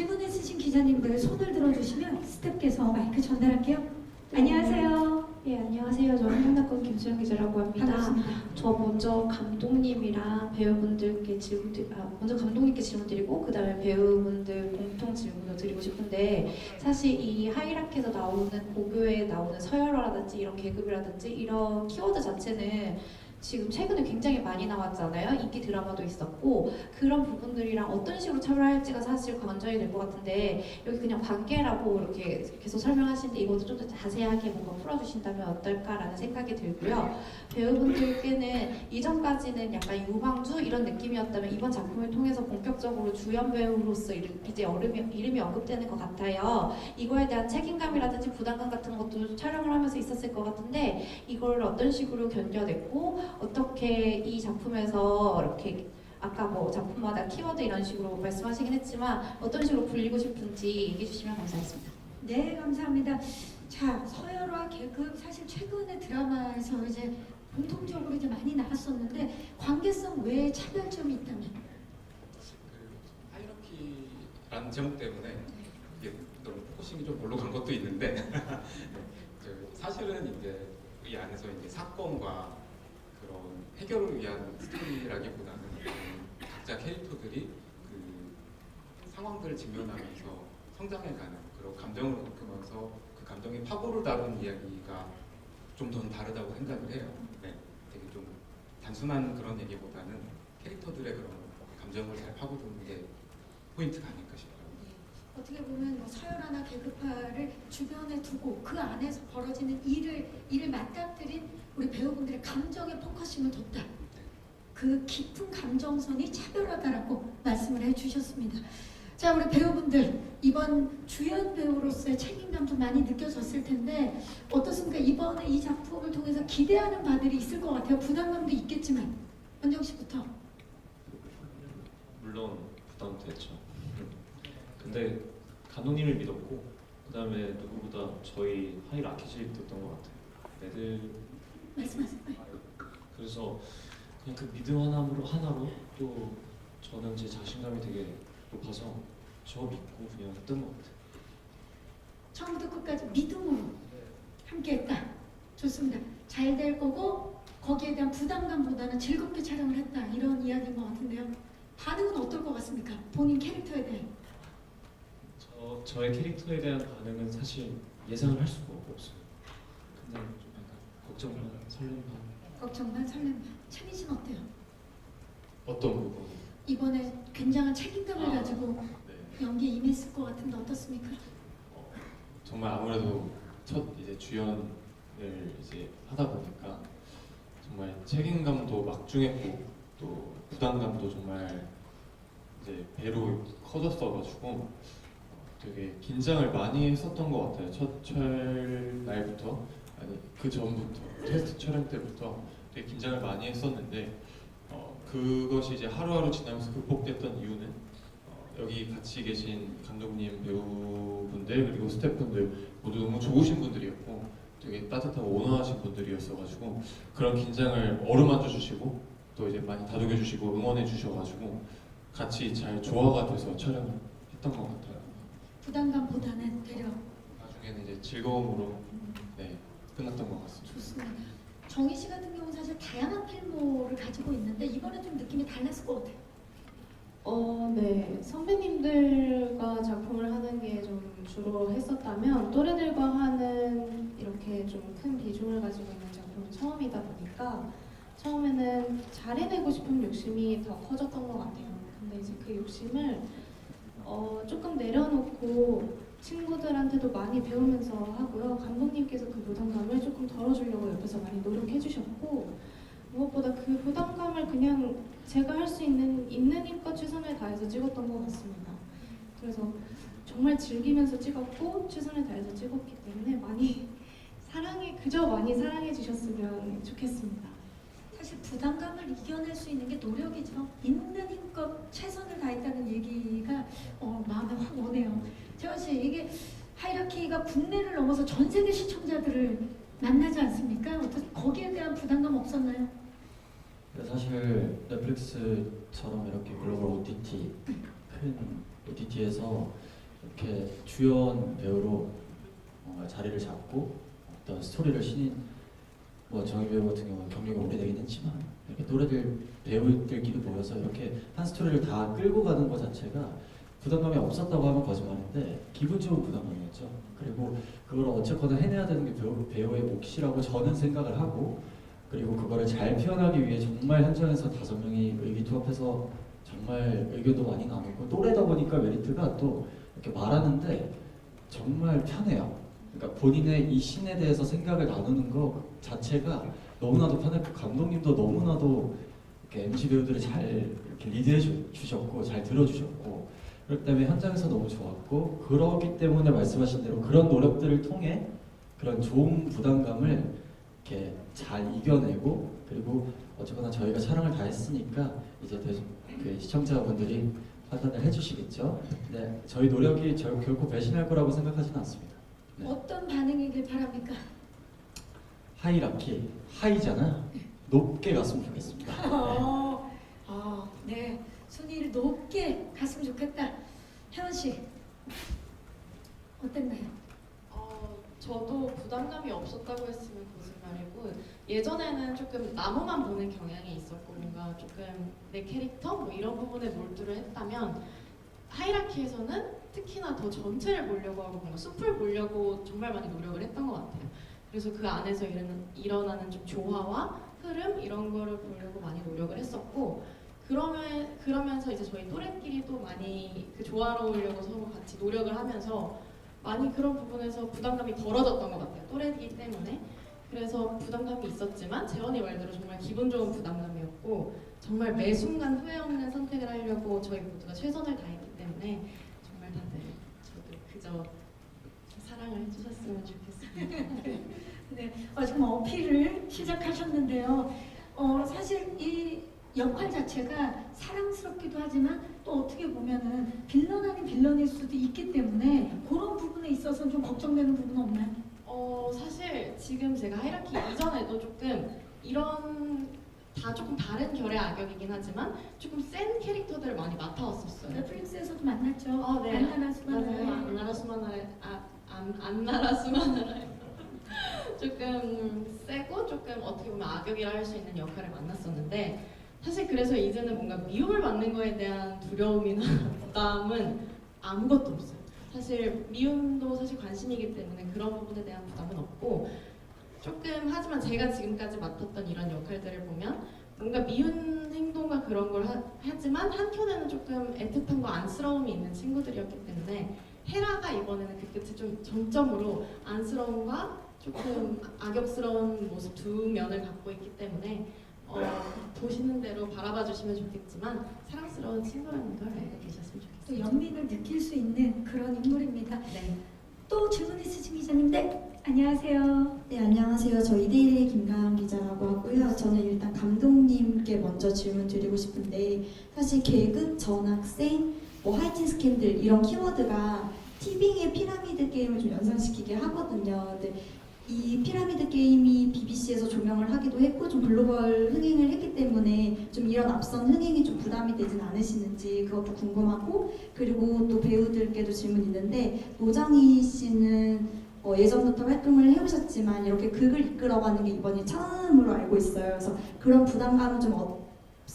질문 있으신 기자님들 손을 들어주시면 스태프께서 마이크 전달할게요. 안녕하세요. 예, 안녕하세요. 저는 한나권 김수영 기자라고 합니다. 반갑습니다. 저 먼저 감독님이랑 배우분들께 질문 드리, 아, 먼저 감독님께 질문 드리고 그다음에 배우분들 공통 질문을 드리고 싶은데 사실 이 하이라켓에서 나오는 고교에 나오는 서열화라든지 이런 계급이라든지 이런 키워드 자체는 지금 최근에 굉장히 많이 나왔잖아요. 인기 드라마도 있었고 그런 부분들이랑 어떤 식으로 차별할지가 사실 관전이 될 것 같은데 여기 그냥 관계라고 이렇게 계속 설명하시는데 이것도 좀 더 자세하게 뭔가 풀어주신다면 어떨까라는 생각이 들고요. 배우분들께는 이전까지는 약간 유망주 이런 느낌이었다면 이번 작품을 통해서 본격적으로 주연 배우로서 이제 이름이 언급되는 것 같아요. 이거에 대한 책임감이라든지 부담감 같은 것도 촬영을 하면서 있었을 것 같은데 이걸 어떤 식으로 견뎌냈고 어떻게 이 작품에서 이렇게 아까 뭐 작품마다 키워드 이런 식으로 말씀하시긴 했지만 어떤 식으로 불리고 싶은지 얘기해 주시면 감사하겠습니다. 네, 감사합니다. 자, 서열화 계급 사실 최근에 드라마에서 이제 공통적으로 이제 많이 나왔었는데 관계성 외에 차별점이 있다면 그 하이라키라는 제목 때문에 이게 너무 포커싱이 좀 별로 간 것도 있는데 그 사실은 이제 이 안에서 이제 사건과 해결을 위한 스토리라기보다는 음, 각자 캐릭터들이 그 상황들을 직면하면서 성장해가는 그리고 감정을 겪으면서 그 감정의 파고를 다루는 이야기가 좀 더 다르다고 생각을 해요. 네, 되게 좀 단순한 그런 얘기보다는 캐릭터들의 그런 감정을 잘 파고드는 게 포인트가 아닐까 싶어요. 어떻게 보면 뭐 서열화나 계급화를 주변에 두고 그 안에서 벌어지는 일을 일을 맞닥뜨린 우리 배우분들의 감정에 포커싱을 뒀다. 그 깊은 감정선이 차별하다라고 말씀을 해주셨습니다. 자 우리 배우분들 이번 주연 배우로서의 책임감도 많이 느껴졌을 텐데 어떻습니까? 이번에 이 작품을 통해서 기대하는 바들이 있을 것 같아요. 부담감도 있겠지만 원정 씨부터. 물론 부담도 됐죠. 근데 감독님을 믿었고 그다음에 누구보다 저희 하이 라켓이 됐던 것 같아요. 애들 말씀하세요. 네. 그래서 그냥 그 믿음 하나로 하나로 또 저는 제 자신감이 되게 높아서 저 믿고 그냥 했던 것 같아요. 처음부터 끝까지 믿음으로 함께했다. 좋습니다. 잘 될 거고 거기에 대한 부담감보다는 즐겁게 촬영을 했다. 이런 이야기인 것 같은데요. 반응은 어떨 것 같습니까? 본인 캐릭터에 대해. 저 저의 캐릭터에 대한 반응은 사실 예상을 할 수가 없어요. 근데 걱정 반, 설렘 반. 걱정만 설렘. 채민 씨는 어때요? 어떤 부분? 이번에 굉장한 책임감을 아. 가지고 네. 연기에 임했을 것 같은데 어떻습니까? 어, 정말 아무래도 첫 이제 주연을 이제 하다 보니까 정말 책임감도 막중했고 또 부담감도 정말 이제 배로 커졌어가지고 어, 되게 긴장을 많이 했었던 것 같아요. 첫 철날부터 아니 그 전부터 테스트 촬영 때부터 되게 긴장을 많이 했었는데 어, 그것이 이제 하루하루 지나면서 극복됐던 이유는 어, 여기 같이 계신 감독님, 배우분들 그리고 스태프분들 모두 너무 좋으신 분들이었고 되게 따뜻하고 온화하신 분들이었어가지고 그런 긴장을 어루만져 주시고 또 이제 많이 다독여 주시고 응원해 주셔가지고 같이 잘 조화가 돼서 촬영을 했던 것 같아요. 부담감보다는 되려. 나중에는 이제 즐거움으로 네 끝났던 것 같습니다. 좋습니다. 정희 씨 같은 경우는 사실 다양한 필모를 가지고 있는데 이번에 좀 느낌이 달랐을 것 같아요. 어, 네. 선배님들과 작품을 하는 게 좀 주로 했었다면 또래들과 하는 이렇게 좀 큰 비중을 가지고 있는 작품은 처음이다 보니까 처음에는 잘해내고 싶은 욕심이 더 커졌던 것 같아요. 근데 이제 그 욕심을 어, 조금 내려놓고 친구들한테도 많이 배우면서 하고요. 감독님께서 그 부담감을 조금 덜어주려고 옆에서 많이 노력해 주셨고 무엇보다 그 부담감을 그냥 제가 할 수 있는 있는 힘껏 최선을 다해서 찍었던 것 같습니다. 그래서 정말 즐기면서 찍었고 최선을 다해서 찍었기 때문에 많이 사랑해 그저 많이 사랑해 주셨으면 좋겠습니다. 사실 부담감을 이겨낼 수 있는 게 노력이죠. 있는 힘껏 최선을 다했다는 얘기가 어, 마음에 확 오네요. 재원 씨, 이게 하이라키가 국내를 넘어서 전 세계 시청자들을 만나지 않습니까? 어떤 거기에 대한 부담감 없었나요? 사실 넷플릭스처럼 이렇게 글로벌 OTT 큰 OTT에서 이렇게 주연 배우로 뭔가 자리를 잡고 어떤 스토리를 신인 뭐 정희 배우 같은 경우는 경력이 오래되긴 했지만 이렇게 노래들 배우들끼리 모여서 이렇게 한 스토리를 다 끌고 가는 것 자체가 부담감이 없었다고 하면 거짓말인데 기분 좋은 부담감이었죠. 그리고 그걸 어쨌거나 해내야 되는 게 배우, 배우의 몫이라고 저는 생각을 하고 그리고 그거를 잘 표현하기 위해 정말 현장에서 다섯 명이 의기투합해서 정말 의견도 많이 나누고 또래다 보니까 메리트가 또 이렇게 말하는데 정말 편해요. 그러니까 본인의 이 신에 대해서 생각을 나누는 거 자체가 너무나도 편했고 감독님도 너무나도 이렇게 MC 배우들을 잘 이렇게 리드해 주- 주셨고 잘 들어주셨고 그렇기 때문에 현장에서 너무 좋았고 그러기 때문에 말씀하신 대로 그런 노력들을 통해 그런 좋은 부담감을 이렇게 잘 이겨내고 그리고 어쨌거나 저희가 촬영을 다 했으니까 이제 대- 그 시청자분들이 판단을 해주시겠죠. 네, 저희 노력이 저 결코 배신할 거라고 생각하지는 않습니다. 네. 어떤 반응이길 바랍니까? 하이라키 하이잖아. 높게 갔으면 좋겠습니다. 어, 어, 네. 순위를 높게 갔으면 좋겠다. 혜원 씨 어땠나요? 어, 저도 부담감이 없었다고 했으면 거짓말이고 예전에는 조금 나무만 보는 경향이 있었고 뭔가 조금 내 캐릭터 뭐 이런 부분에 몰두를 했다면 하이라키에서는 특히나 더 전체를 보려고 하고 뭔가 숲을 보려고 정말 많이 노력을 했던 것 같아요. 그래서 그 안에서 일어나는, 좀 조화와 흐름 이런 거를 보려고 많이 노력을 했었고 그러면 그러면서 이제 저희 또래끼리 또 많이 그 조화로우려고 서로 같이 노력을 하면서 많이 그런 부분에서 부담감이 덜어졌던 것 같아요. 또래이기 때문에. 그래서 부담감이 있었지만 재원이 말대로 정말 기분 좋은 부담감이었고 정말 매 순간 후회 없는 선택을 하려고 저희 모두가 최선을 다했기 때문에 정말 다들 저도 그저 사랑을 해주셨으면 좋겠습니다. 네, 어, 지금 어필을 시작하셨는데요. 어, 사실 이 역할 자체가 사랑스럽기도 하지만 또 어떻게 보면은 빌런 아닌 빌런일 수도 있기 때문에 그런 부분에 있어서는 좀 걱정되는 부분은 없나요? 어 사실 지금 제가 하이라키 이전에도 조금 이런 다 조금 다른 결의 악역이긴 하지만 조금 센 캐릭터들을 많이 맡아왔었어요. 넷플릭스에서도 만났죠. 아, 네. 수만을. 맞아요. 안나라 수만나라 아 안 안나라 수만나라 조금 세고 조금 어떻게 보면 악역이라 할 수 있는 역할을 만났었는데 사실 그래서 이제는 뭔가 미움을 받는 거에 대한 두려움이나 부담은 아무것도 없어요. 사실 미움도 사실 관심이기 때문에 그런 부분에 대한 부담은 없고 조금 하지만 제가 지금까지 맡았던 이런 역할들을 보면 뭔가 미운 행동과 그런 걸 하, 하지만 한켠에는 조금 애틋함과 안쓰러움이 있는 친구들이었기 때문에 헤라가 이번에는 그 끝에 좀 정점으로 안쓰러움과 조금 악역스러운 모습 두 면을 갖고 있기 때문에 어, 보시는 대로 바라봐 주시면 좋겠지만 사랑스러운 친구라는 걸 알고 계셨으면 또 좋겠습니다. 연민을 느낄 수 있는 그런 인물입니다. 네. 또 질문 있으신 기자님, 네, 안녕하세요. 네, 안녕하세요. 저 이데일리 김가영 기자라고 하고요. 저는 일단 감독님께 먼저 질문 드리고 싶은데 사실 계급, 전학생, 뭐 하이틴 스캔들 이런 키워드가 티빙의 피라미드 게임을 좀 연상시키게 하거든요. 근데 이 피라미드 게임이 BBC에서 조명을 하기도 했고 좀 글로벌 흥행을 했기 때문에 좀 이런 앞선 흥행이 좀 부담이 되진 않으시는지 그것도 궁금하고 그리고 또 배우들께도 질문 있는데 노정희 씨는 어, 예전부터 활동을 해오셨지만 이렇게 극을 이끌어가는 게 이번이 처음으로 알고 있어요. 그래서 그런 부담감은 좀없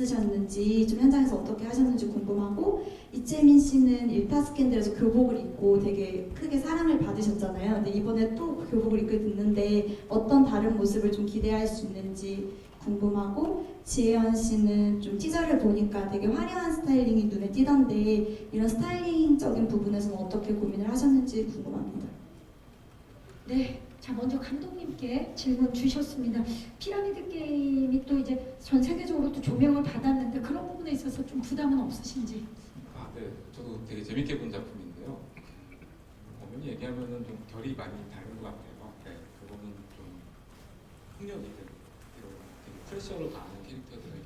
으셨는지 좀 현장에서 어떻게 하셨는지 궁금하고 이채민 씨는 일타 스캔들에서 교복을 입고 되게 크게 사랑을 받으셨잖아요. 근데 이번에 또 교복을 입게 됐는데 어떤 다른 모습을 좀 기대할 수 있는지 궁금하고 지혜연 씨는 좀 티저를 보니까 되게 화려한 스타일링이 눈에 띄던데 이런 스타일링적인 부분에서는 어떻게 고민을 하셨는지 궁금합니다. 네, 자 먼저 감독님께 질문 주셨습니다. 피라미드 게임이 또 이제 전 세계적으로 또 조명을 받았는데 그런 부분에 있어서 좀 부담은 없으신지? 아, 네. 저도 되게 재밌게 본 작품인데요. 어머니 얘기하면은 좀 결이 많이 다른 것 같아요. 네, 그거는 좀 폭력이든 이런 되게 프레셔를 가하는 캐릭터들에게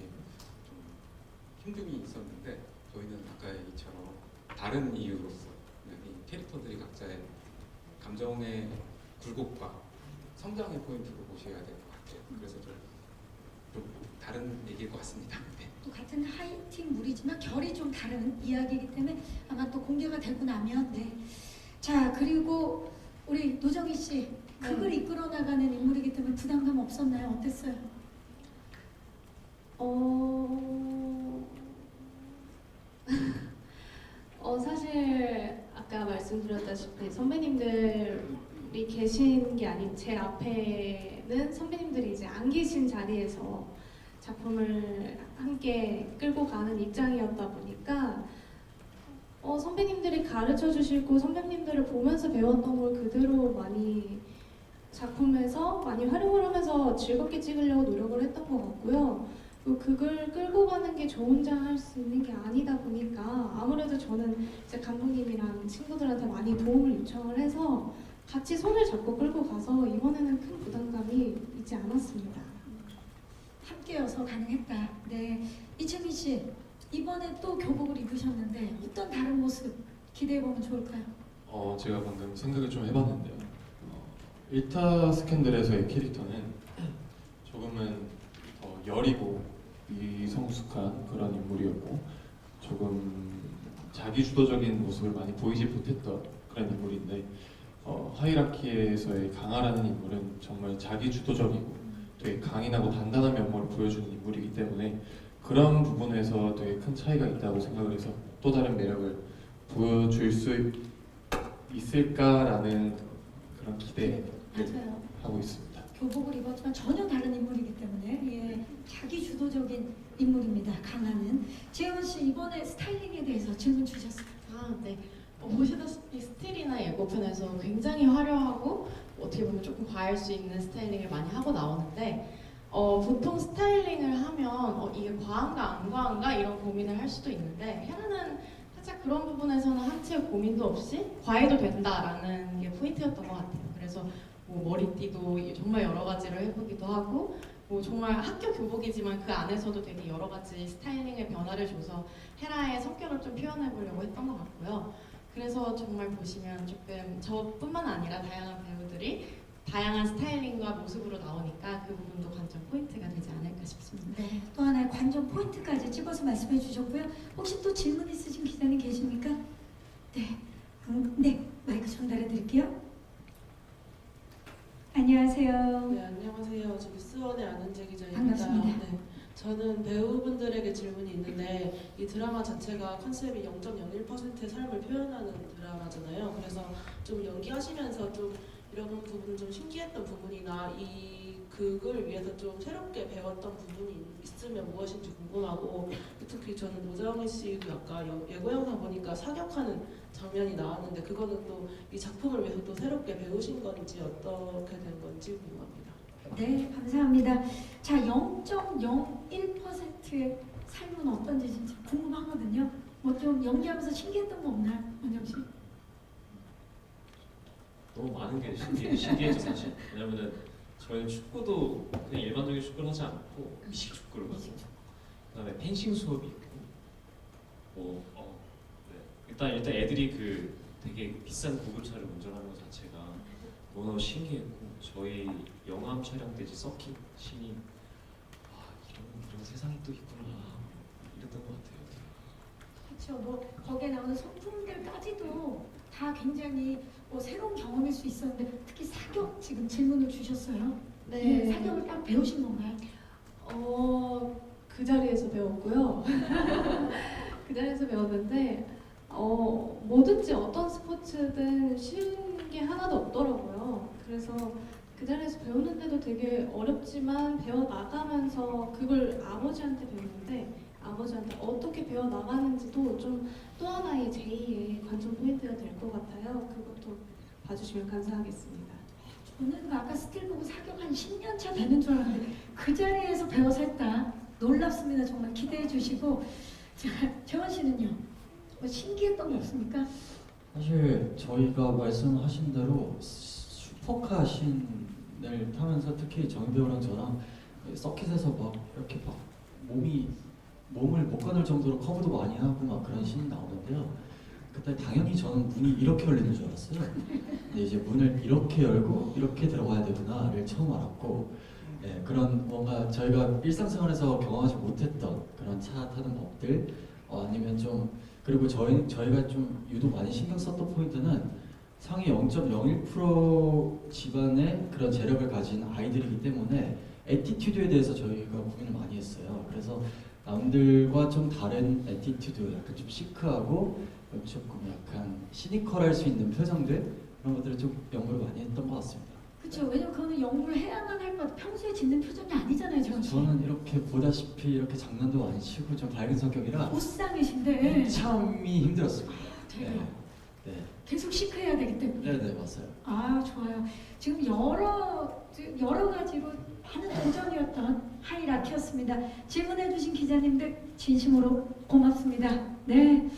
좀 힘듦이 있었는데 저희는 아까 얘기처럼 다른 이유로서 이 캐릭터들이 각자의 감정의 굴곡과 성장의 포인트로 보셔야 될 것 같아요. 그래서 좀 좀 다른 얘기일 것 같습니다. 네. 또 같은 하이틴 물이지만 결이 좀 다른 이야기이기 때문에 아마 또 공개가 되고 나면 네. 자 그리고 우리 노정희 씨 그걸 이끌어 나가는 인물이기 때문에 부담감 없었나요? 어땠어요? 어... 어 사실 아까 말씀드렸다시피 선배님들 이 계신 게 아닌 제 앞에는 선배님들이 이제 안 계신 자리에서 작품을 함께 끌고 가는 입장이었다 보니까 어, 선배님들이 가르쳐 주시고 선배님들을 보면서 배웠던 걸 그대로 많이 작품에서 많이 활용을 하면서 즐겁게 찍으려고 노력을 했던 것 같고요. 또 그걸 끌고 가는 게 저 혼자 할 수 있는 게 아니다 보니까 아무래도 저는 이제 감독님이랑 친구들한테 많이 도움을 요청을 해서 같이 손을 잡고 끌고 가서 이번에는 큰 부담감이 있지 않았습니다. 함께여서 가능했다. 네, 이채민 씨 이번에 또 교복을 입으셨는데 어떤 다른 모습 기대해 보면 좋을까요? 어, 제가 방금 생각을 좀 해봤는데요. 어, 일타 스캔들에서의 캐릭터는 조금은 더 여리고 미성숙한 그런 인물이었고 조금 자기주도적인 모습을 많이 보이지 못했던 그런 인물인데 어, 하이라키에서의 강하라는 인물은 정말 자기 주도적이고 되게 강인하고 단단한 면모를 보여주는 인물이기 때문에 그런 부분에서 되게 큰 차이가 있다고 생각을 해서 또 다른 매력을 보여줄 수 있을까라는 그런 기대를 맞아요. 하고 있습니다. 교복을 입었지만 전혀 다른 인물이기 때문에 예, 자기 주도적인 인물입니다. 강하는 재현 씨 이번에 스타일링에 대해서 질문 주셨어요. 아, 네. 어, 보시다시피 스틸이나 예고편에서 굉장히 화려하고 어떻게 보면 조금 과할 수 있는 스타일링을 많이 하고 나오는데 어, 보통 스타일링을 하면 어, 이게 과한가 안 과한가 이런 고민을 할 수도 있는데 헤라는 살짝 그런 부분에서는 한치의 고민도 없이 과해도 된다라는 게 포인트였던 것 같아요. 그래서 뭐 머리띠도 정말 여러 가지로 해보기도 하고 뭐 정말 학교 교복이지만 그 안에서도 되게 여러 가지 스타일링의 변화를 줘서 헤라의 성격을 좀 표현해 보려고 했던 것 같고요. 그래서 정말 보시면 조금 저뿐만 아니라 다양한 배우들이 다양한 스타일링과 모습으로 나오니까 그 부분도 관전 포인트가 되지 않을까 싶습니다. 네, 또 하나의 관전 포인트까지 집어서 말씀해 주셨고요. 혹시 또 질문 있으신 기자님 계십니까? 네, 음, 네 마이크 전달해 드릴게요. 안녕하세요. 네, 안녕하세요. 저기 수원의 안은재 기자입니다. 반갑습니다. 네, 저는 배우분들에게 질문이 있는데 이 드라마 자체가 컨셉이 0.01%의 삶을 표현하는 드라마잖아요. 그래서 좀 연기하시면서 좀 이런 부분 좀 신기했던 부분이나 이 극을 위해서 좀 새롭게 배웠던 부분이 있으면 무엇인지 궁금하고 특히 저는 노정희 씨도 아까 여- 예고 영상 보니까 사격하는 장면이 나왔는데 그거는 또 이 작품을 위해서 또 새롭게 배우신 건지 어떻게 된 건지 궁금합니다. 네, 감사합니다. 자, 0.01%의 삶은 어떤지 진짜 궁금하거든요. 뭐 좀 연기하면서 신기했던 거 없나요, 원정 씨? 너무 많은 게 신기해, 신기해져 사실. 왜냐면은 저희는 축구도 그냥 일반적인 축구를 하지 않고 미식 축구를 하고 그다음에 펜싱 수업이 있고 뭐 어, 네. 일단 일단 애들이 그 되게 비싼 구급차를 운전하는 것 자체가 너무너무 신기했고 저희 영암 촬영 때지 서킷 신이 아 이런 이런 세상이 또 있구나 이랬던 것 같아요. 그렇죠. 뭐 거기에 나오는 소품들까지도 다 굉장히 뭐 새로운 경험일 수 있었는데 특히 사격 지금 질문을 주셨어요. 네, 사격을 딱 배우신 건가요? 어, 그 자리에서 배웠고요. 그 자리에서 배웠는데 어, 뭐든지 어떤 스포츠든 쉬운 게 하나도 없더라고요. 그래서 그 자리에서 배우는데도 되게 어렵지만 배워 나가면서 그걸 아버지한테 배웠는데 아버지한테 어떻게 배워 나가는지도 좀 또 하나의 제2의 관전 포인트가 될 것 같아요. 그것도 봐주시면 감사하겠습니다. 저는 그 아까 스틸 보고 사격 한 10년 차 되는 줄 알았는데 그 자리에서 배워서 했다. 놀랍습니다. 정말 기대해 주시고 자, 재원 씨는요? 뭐 신기했던 거 없습니까? 사실 저희가 말씀하신 대로 슈퍼카 신을 타면서 특히 배우랑 저랑 서킷에서 막 이렇게 막 몸이 몸을 못 가눌 정도로 커브도 많이 하고 막 그런 신이 나오는데요. 그때 당연히 저는 문이 이렇게 열리는 줄 알았어요. 근데 이제 문을 이렇게 열고 이렇게 들어가야 되구나를 처음 알았고 예, 그런 뭔가 저희가 일상생활에서 경험하지 못했던 그런 차 타는 법들 어, 아니면 좀 그리고 저희 저희가 좀 유독 많이 신경 썼던 포인트는 상위 0.01% 집안의 그런 재력을 가진 아이들이기 때문에 에티튜드에 대해서 저희가 고민을 많이 했어요. 그래서 남들과 좀 다른 에티튜드, 약간 좀 시크하고 조금 약간 시니컬할 수 있는 표정들 그런 것들을 좀 연구를 많이 했던 것 같습니다. 그렇죠. 왜냐면 그거는 연구를 해야만 할 것. 평소에 짓는 표정이 아니잖아요, 정씨. 저는 이렇게 보다시피 이렇게 장난도 많이 치고 좀 밝은 성격이라 옷상이신데 참이 힘들었습니다. 되게 네, 네, 계속 시크해야 되기 때문에. 네, 네 맞아요. 아 좋아요. 지금 여러 여러 가지로 많은 도전이었던 하이라키였습니다. 질문해주신 기자님들 진심으로 고맙습니다. 네.